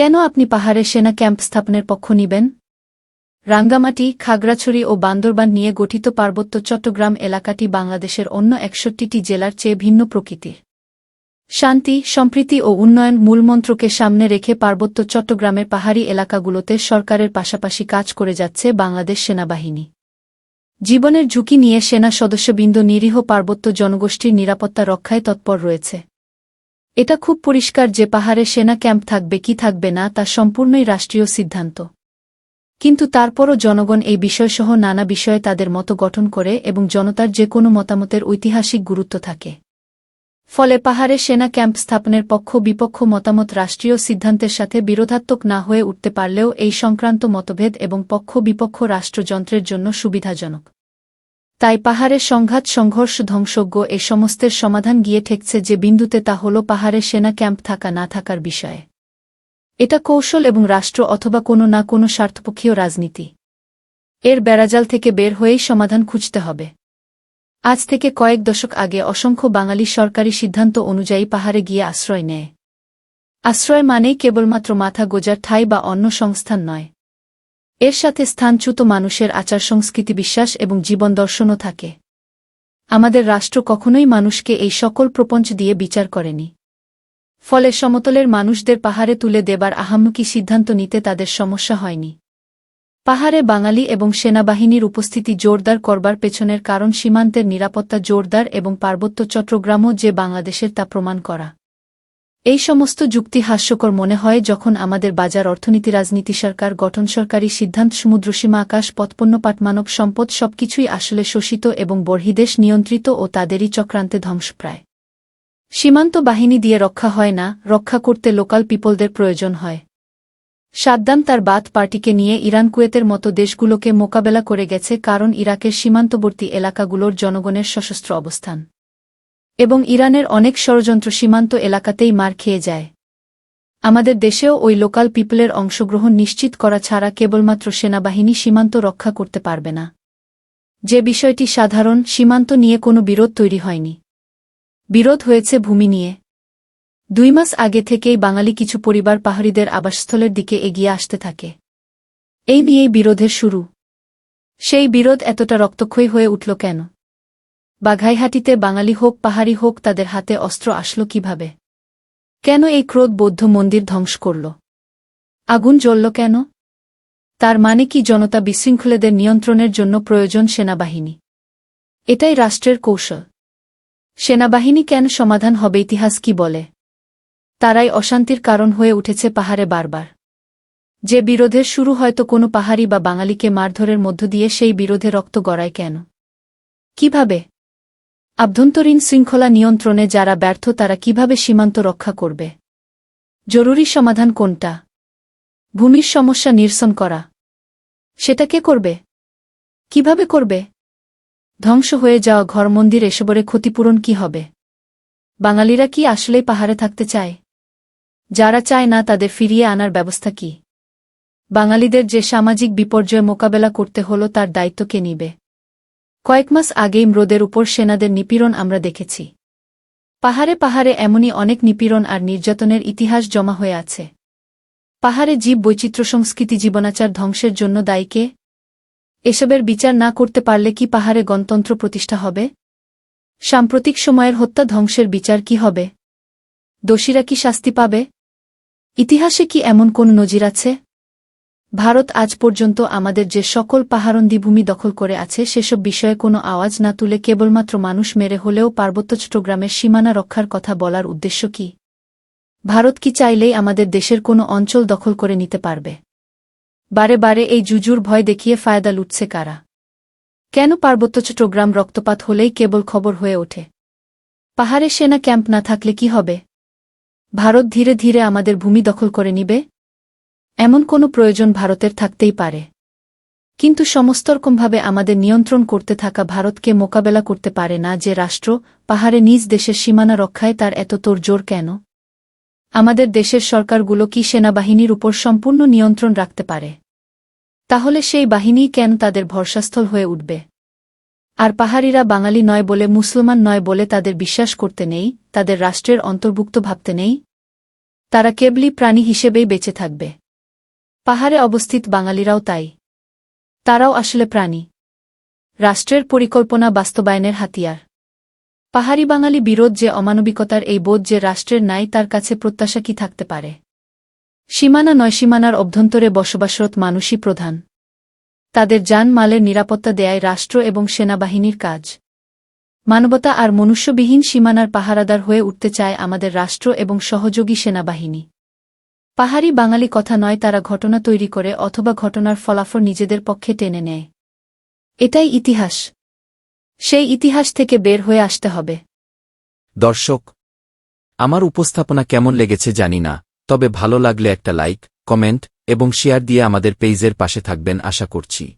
কেন আপনি পাহাড়ে সেনা ক্যাম্প স্থাপনের পক্ষ নিবেন? রাঙ্গামাটি, খাগড়াছড়ি ও বান্দরবান নিয়ে গঠিত পার্বত্য চট্টগ্রাম এলাকাটি বাংলাদেশের অন্য একষট্টিটি জেলার চেয়ে ভিন্ন প্রকৃতির। শান্তি, সম্প্রীতি ও উন্নয়ন মূলমন্ত্রকে সামনে রেখে পার্বত্য চট্টগ্রামের পাহাড়ি এলাকাগুলোতে সরকারের পাশাপাশি কাজ করে যাচ্ছে বাংলাদেশ সেনাবাহিনী। জীবনের ঝুঁকি নিয়ে সেনা সদস্যবৃন্দ নিরীহ পার্বত্য জনগোষ্ঠীর নিরাপত্তা রক্ষায় তৎপর রয়েছে। এটা খুব পরিষ্কার যে পাহাড়ে সেনা ক্যাম্প থাকবে কি থাকবে না তা সম্পূর্ণই রাষ্ট্রীয় সিদ্ধান্ত। কিন্তু তারপরও জনগণ এই বিষয়সহ নানা বিষয়ে তাদের মতো গঠন করে এবং জনতার যে কোনো মতামতের ঐতিহাসিক গুরুত্ব থাকে। ফলে পাহাড়ে সেনা ক্যাম্প স্থাপনের পক্ষ বিপক্ষ মতামত রাষ্ট্রীয় সিদ্ধান্তের সাথে বিরোধাত্মক না হয়ে উঠতে পারলেও এই সংক্রান্ত মতভেদ এবং পক্ষ বিপক্ষ রাষ্ট্রযন্ত্রের জন্য সুবিধাজনক। তাই পাহাড়ের সংঘাত, সংঘর্ষ, ধ্বংসজ্ঞ এ সমস্তের সমাধান গিয়ে ঠেকছে যে বিন্দুতে তা হল পাহাড়ে সেনা ক্যাম্প থাকা না থাকার বিষয়ে। এটা কৌশল এবং রাষ্ট্র অথবা কোনো না কোনো স্বার্থপক্ষীয় রাজনীতি। এর বেড়াজাল থেকে বের হয়েই সমাধান খুঁজতে হবে। আজ থেকে কয়েক দশক আগে অসংখ্য বাঙালি সরকারি সিদ্ধান্ত অনুযায়ী পাহাড়ে গিয়ে আশ্রয় নেয়। আশ্রয় মানেই কেবলমাত্র মাথা গোজার ঠাই বা অন্য সংস্থান নয়। এর সাথে স্থানচ্যুত মানুষের আচার সংস্কৃতি বিশ্বাস এবং জীবন দর্শনও থাকে। আমাদের রাষ্ট্র কখনোই মানুষকে এই সকল প্রপঞ্চ দিয়ে বিচার করেনি। ফলে সমতলের মানুষদের পাহাড়ে তুলে দেবার আহাম্মুকি সিদ্ধান্ত নিতে তাদের সমস্যা হয়নি। পাহাড়ে বাঙালি এবং সেনাবাহিনীর উপস্থিতি জোরদার করবার পেছনের কারণ সীমান্তের নিরাপত্তা জোরদার এবং পার্বত্য চট্টগ্রামও যে বাংলাদেশের তা প্রমাণ করা। এই সমস্ত যুক্তি হাস্যকর মনে হয় যখন আমাদের বাজার অর্থনীতি, রাজনীতি সরকার, গঠন সরকারি সিদ্ধান্ত, সমুদ্রসীমা, আকাশ পৎপন্ন পাটমানব, সম্পদ সবকিছুই আসলে শোষিত এবং বর্হিদেশ নিয়ন্ত্রিত ও তাদেরই চক্রান্তে ধ্বংসপ্রায়। সীমান্ত বাহিনী দিয়ে রক্ষা হয় না, রক্ষা করতে লোকাল পিপলদের প্রয়োজন হয়। সাদ্দাম তার বাদ পার্টিকে নিয়ে ইরান, কুয়েতের মতো দেশগুলোকে মোকাবেলা করে গেছে কারণ ইরাকের সীমান্তবর্তী এলাকাগুলোর জনগণের সশস্ত্র অবস্থান। এবং ইরানের অনেক ষড়যন্ত্র সীমান্ত এলাকাতেই মার খেয়ে যায়। আমাদের দেশেও ওই লোকাল পিপলের অংশগ্রহণ নিশ্চিত করা ছাড়া কেবলমাত্র সেনাবাহিনী সীমান্ত রক্ষা করতে পারবে না। যে বিষয়টি সাধারণ, সীমান্ত নিয়ে কোনো বিরোধ তৈরি হয়নি। বিরোধ হয়েছে ভূমি নিয়ে। দুই মাস আগে থেকেই বাঙালি কিছু পরিবার পাহাড়িদের আবাসস্থলের দিকে এগিয়ে আসতে থাকে। এই নিয়েই বিরোধের শুরু। সেই বিরোধ এতটা রক্তক্ষয়ী হয়ে উঠল কেন? বাঘাইহাটিতে বাঙালি হোক, পাহাড়ি হোক, তাদের হাতে অস্ত্র আসলো কীভাবে? কেন এই ক্রোধ বৌদ্ধ মন্দির ধ্বংস করল? আগুন জ্বলল কেন? তার মানে কি জনতা বিশৃঙ্খলেদের নিয়ন্ত্রণের জন্য প্রয়োজন সেনাবাহিনী? এটাই রাষ্ট্রের কৌশল। সেনাবাহিনী কেন সমাধান হবে ইতিহাস কি বলে? তারাই অশান্তির কারণ হয়ে উঠেছে পাহাড়ে বারবার। যে বিরোধের শুরু হয়তো কোনো পাহাড়ি বা বাঙালিকে মারধরের মধ্য দিয়ে সেই বিরোধে রক্ত গড়ায় কেন? কীভাবে? আভ্যন্তরীণ শৃঙ্খলা নিয়ন্ত্রণে যারা ব্যর্থ, তারা কীভাবে সীমান্ত রক্ষা করবে? জরুরি সমাধান কোনটা? ভূমির সমস্যা নিরসন করা। সেটা কে করবে? কীভাবে করবে? ধ্বংস হয়ে যাওয়া ঘর মন্দির এসবরে ক্ষতিপূরণ কি হবে? বাঙালিরা কি আসলেই পাহাড়ে থাকতে চায়? যারা চায় না, তাদের ফিরিয়ে আনার ব্যবস্থা কি? বাঙালিদের যে সামাজিক বিপর্যয় মোকাবেলা করতে হল, তার দায়িত্ব কে নিবে? কয়েক মাস আগেই ম্রোদের উপর সেনাদের নিপীড়ন আমরা দেখেছি। পাহাড়ে পাহাড়ে এমনই অনেক নিপীড়ন আর নির্যাতনের ইতিহাস জমা হয়ে আছে। পাহাড়ে জীব বৈচিত্র্য সংস্কৃতি জীবনাচার ধ্বংসের জন্য দায়ীকে এসবের বিচার না করতে পারলে কি পাহাড়ে গণতন্ত্র প্রতিষ্ঠা হবে? সাম্প্রতিক সময়ের হত্যা ধ্বংসের বিচার কি হবে? দোষীরা কি শাস্তি পাবে? ইতিহাসে কি এমন কোন নজির আছে? ভারত আজ পর্যন্ত আমাদের যে সকল পাহাড়ন্দি ভূমি দখল করে আছে, সেসব বিষয়ে কোনো আওয়াজ না তুলে কেবলমাত্র মানুষ মেরে হলেও পার্বত্য চট্টগ্রামের সীমানা রক্ষার কথা বলার উদ্দেশ্য কি? ভারত কি চাইলেই আমাদের দেশের কোনো অঞ্চল দখল করে নিতে পারবে? বারে বারে এই জুজুর ভয় দেখিয়ে ফায়দা লুটছে কারা? কেন পার্বত্য চট্টগ্রাম রক্তপাত হলেই কেবল খবর হয়ে ওঠে? পাহাড়ে সেনা ক্যাম্প না থাকলে কি হবে? ভারত ধীরে ধীরে আমাদের ভূমি দখল করে নিবে এমন কোনো প্রয়োজন ভারতের থাকতেই পারে। কিন্তু সমস্তরকমভাবে আমাদের নিয়ন্ত্রণ করতে থাকা ভারতকে মোকাবেলা করতে পারে না যে রাষ্ট্র পাহাড়ে নিজ দেশের সীমানা রক্ষায় তার এত তোর জোর কেন? আমাদের দেশের সরকারগুলো কি সেনাবাহিনীর উপর সম্পূর্ণ নিয়ন্ত্রণ রাখতে পারে? তাহলে সেই বাহিনী কেন তাদের ভরসাস্থল হয়ে উঠবে? আর পাহাড়িরা বাঙালি নয় বলে, মুসলমান নয় বলে তাদের বিশ্বাস করতে নেই, তাদের রাষ্ট্রের অন্তর্ভুক্ত ভাবতে নেই? তারা কেবলি প্রাণী হিসেবেই বেঁচে থাকবে। পাহাড়ে অবস্থিত বাঙালিরাও তাই। তারাও আসলে প্রাণী। রাষ্ট্রের পরিকল্পনা বাস্তবায়নের হাতিয়ার। পাহাড়ি বাঙালি বিরোধ যে অমানবিকতার এই বোধ যে রাষ্ট্রের নাই তার কাছে প্রত্যাশা কি থাকতে পারে? সীমানা নয় সীমানার অভ্যন্তরে বসবাসরত মানুষই প্রধান। তাদের যান মালের নিরাপত্তা দেয়ায় রাষ্ট্র এবং সেনাবাহিনীর কাজ। মানবতা আর মনুষ্যবিহীন সীমানার পাহারাদার হয়ে উঠতে চায় আমাদের রাষ্ট্র এবং সহযোগী সেনাবাহিনী। পাহাড়ি বাঙালি কথা নয় তারা ঘটনা তৈরি করে অথবা ঘটনার ফলাফল নিজেদের পক্ষে টেনে নেয়। এটাই ইতিহাস। সেই ইতিহাস থেকে বের হয়ে আসতে হবে। দর্শক, আমার উপস্থাপনা কেমন লেগেছে জানি না, তবে ভালো লাগলে একটা লাইক, কমেন্ট এবং শেয়ার দিয়ে আমাদের পেজের পাশে থাকবেন আশা করছি।